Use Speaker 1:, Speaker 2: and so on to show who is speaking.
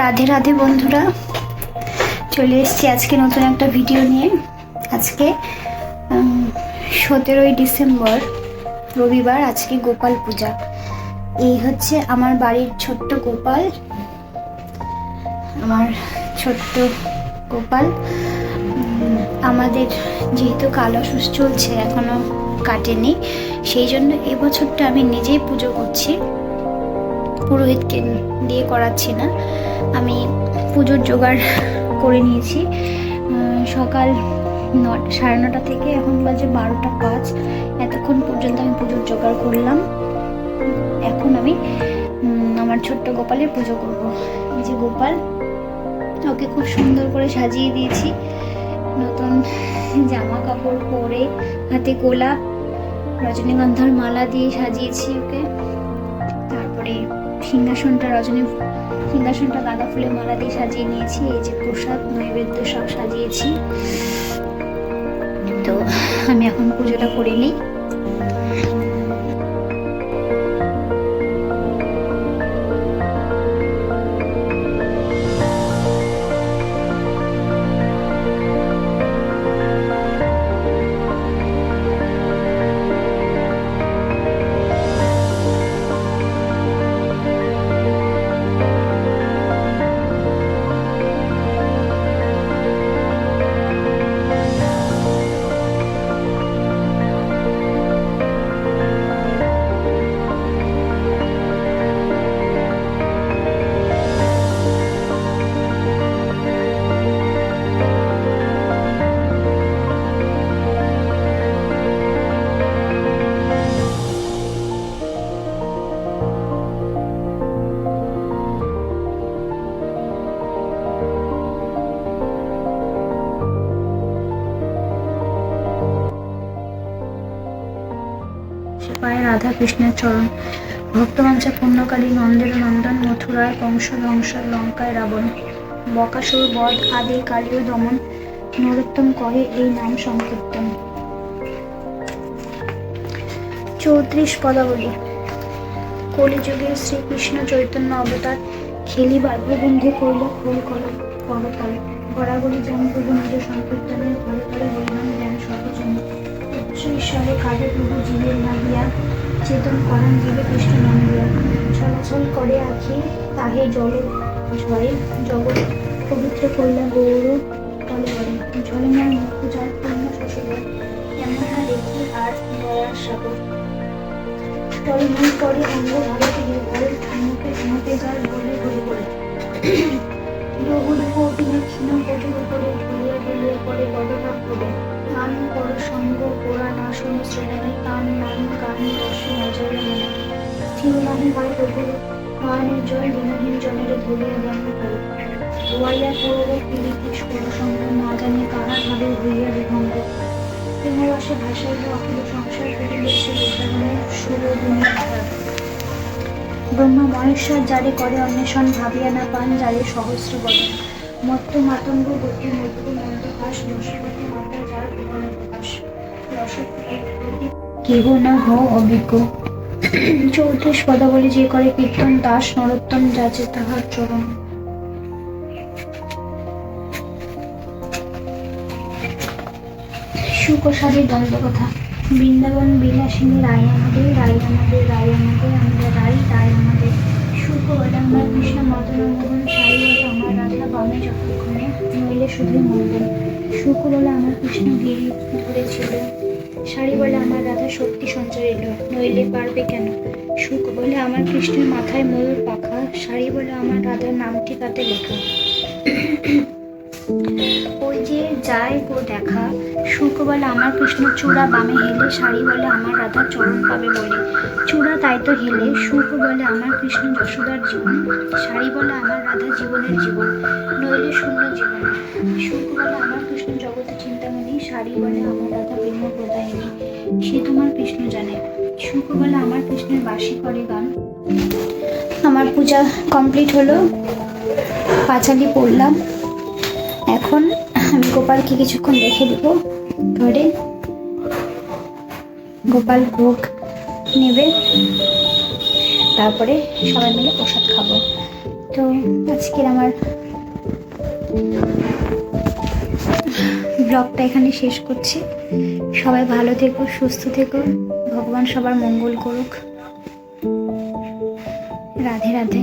Speaker 1: রাধে রাধে বন্ধুরা, চলে এসেছি আজকে নতুন একটা ভিডিও নিয়ে। আজকে সতেরোই ডিসেম্বর, রবিবার আজকে গোপাল পূজা। এই হচ্ছে আমার বাড়ির ছোট্ট গোপাল। আমার ছোট্ট গোপাল। আমাদের যেহেতু কালো সুস চলছে, এখনও কাটেনি। সেই জন্য এবছরটা আমি নিজেই পুজো করছি। পুরোহিতকে দিয়ে করাচ্ছি না। আমি পুজোর জোগাড় করে নিয়েছি। সকাল ন সাড়ে নটা থেকে এখন বাজে বারোটা পাঁচ। এতক্ষণ পর্যন্ত আমি পুজোর জোগাড় করলাম। এখন আমি আমার ছোট্ট গোপালের পুজো করব। এই যে গোপাল, ওকে খুব সুন্দর করে সাজিয়ে দিয়েছি। নতুন জামা কাপড় পরে হাতে গোলাপ, রজনীগন্ধার মালা দিয়ে সাজিয়েছি ওকে। তারপরে সিংহাসনটা, রজনী সিংহাসনটা গাঁদা ফুলে মালা দিয়ে সাজিয়ে নিয়েছি, এই যে প্রসাদ, নৈবেদ্য সব সাজিয়েছি। তো আমি এখন পুজোটা করে নিই। সে পায়ে রাধা কৃষ্ণের চরণ। ভক্তমাঞ্চা পুণ্যকালী নন্দের নন্দন, মথুরায় কংস ধ্বংস লঙ্কায় রাবণ। বকাসুর, বধ আদি কালীয় দমন, নরোত্তম কহে এই নাম সংকীর্তন। চৌত্রিশ পদাবলী। কলিযুগের শ্রীকৃষ্ণ চৈতন্য অবতার খেলিবার বন্ধু কইল খোল কর করতল জ্ঞান প্রভু নিজ সংকীর্তনের ঘরে ঘরে হরিনাম জ্ঞান ঈশ্বরে কাজে প্রভু জীবের লাগিয়া চেতন করান, জীবে কৃষ্ণ নামিয়া চলাচল করে আখি তাহে জল ঝরে জগৎ পবিত্র কইলা গৌর তলে করে জলে নয় মুখ যার পূর্ণ শ্বশুর এমন না দেখি আর দয়ার সাগর। তলে মুখ করে অঙ্গ ভারতে গিয়ে পড়ে মুখে মুখে যার বলে ঘুরে পড়ে বহু কঠিনে ক্ষীণ উপরে ধুলিয়া ধুলিয়া পড়ে বদনা পড়ে গান কর সঙ্গ পুরাণ আসন শ্রেণি তান নাম গান দর্শন অজয় মনে স্থির প্রভু নয়নের জয় দিনহীন জনের ধরিয়া জ্ঞান করে ধোয়াইয়া করব পিড়িতি সঙ্গ না জানি কারা ভাবে হইয়া বিভঙ্গ প্রেমরসে ভাসাইল অখিল সংসার করিলেছে সুর দুনিয়া ব্রহ্মা মহেশ্বর যারে করে অন্বেষণ, ভাবিয়া না পান যারে সহস্র বদন মত্ত মাতঙ্গ গতি মধুর মন্দহাস নস্পতি মাতা যার প্রকাশ। কেহ না হও অভিজ্ঞ। চৌত্রিশ পদাবলী যে করে কীর্তন, দাস নরোত্তম যাচে তাহার চরণ। সুকসাদের দ্বন্দ্ব কথা। বৃন্দাবন বিলাসিনী রায় আমাদের রায় আমাদের রায় আমাদের, আমরা রাই রায় আমাদের। সুখ আমার কৃষ্ণ মদন মোহন সাই বলে আমার রাধা বামে যতক্ষণে নইলে শুধু মঙ্গল। সুখ বলে আমার কৃষ্ণ গিরি ধরেছিল শাড়ি বলে আমার রাধা শক্তি সঞ্চয় এলো, নইলে পারবে কেন? সুখ বলে আমার কৃষ্ণের মাথায় ময়ূর পাখা শাড়ি বলে আমার রাধার নামটি তাতে লেখা? ওই যে যায় গো দেখা সুখ বলে আমার কৃষ্ণ চূড়া বামে হেলে, শাড়ি বলে আমার রাধা চরণ পাবে বলে। চূড়া তাই তো হেলে সুখ বলে আমার কৃষ্ণ যশোদার জীবন, শাড়ি বলে আমার রাধা জীবনের জীবন, নইলে শূন্য জীবন। সুখ বলে আমার কৃষ্ণ জগতে চিন্তামণি, শাড়ি বলে আমার রাধা প্রেম প্রদায়িনী, সে তোমার কৃষ্ণ জানে। সুখ বলে আমার কৃষ্ণের বাসি করে গান আমার পূজা কমপ্লিট হলো, পাঁচালি পড়লাম। এখন গোপালকে কিছুক্ষণ রেখে দিব। ঘরে গোপাল ভোগ নেবে। তারপরে সবাই মিলে প্রসাদ খাব। তো আজকের আমার ব্লগটা এখানে শেষ করছি। সবাই ভালো থেকো, সুস্থ থেকো। ভগবান সবার মঙ্গল করুক। রাধে রাধে।